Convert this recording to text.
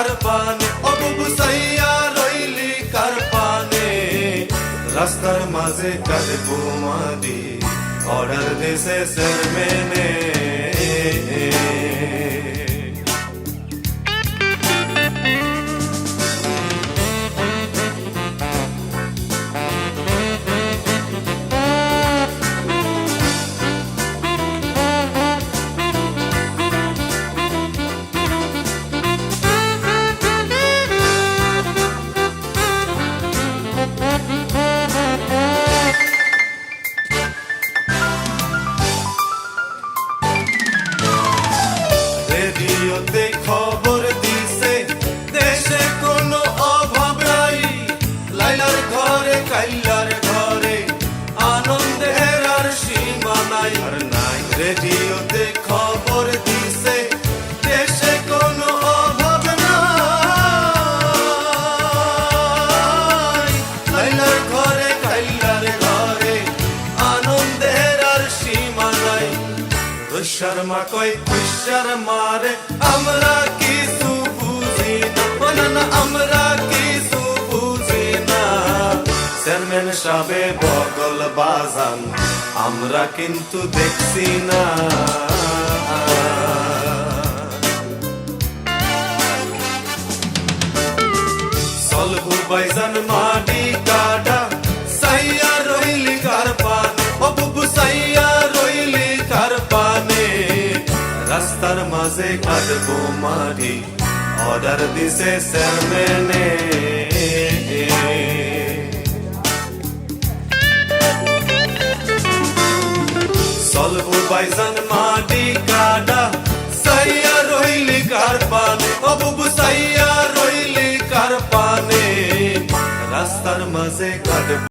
কার পানে ও বুবু সাইয়া রইলি কারপানে রাস্তার মাঝে কাঁদে বোমাদি অর্ডার দিছে চেয়ারম্যানে। রেডিওতে নাই। রেডিওতে খবর দিছে, দেশে কোনো অভাব নাই। লাইলার ঘরে, কাইলার ঘরে, আনন্দের আর সীমা নাই। শর্মা কই শর্মারে, আমরা কিছু সাবে বগল বাজান, আমরা কিন্তু দেখছি না। বাইজান মাটি কাটা, সাইয়া রইলি কার পানে? ও বুবু, সাইয়া রইলি কার পানে? রাস্তার মাঝে কাটবো মাটি, অর্ডার দিছে চেয়ারম্যানে সলভু বাইজান মাটি কাটা সাইয়া রইলি কার পানে ও বুবু সাইয়া রইলি কার পানে রাস্তার মাঝে কাটবো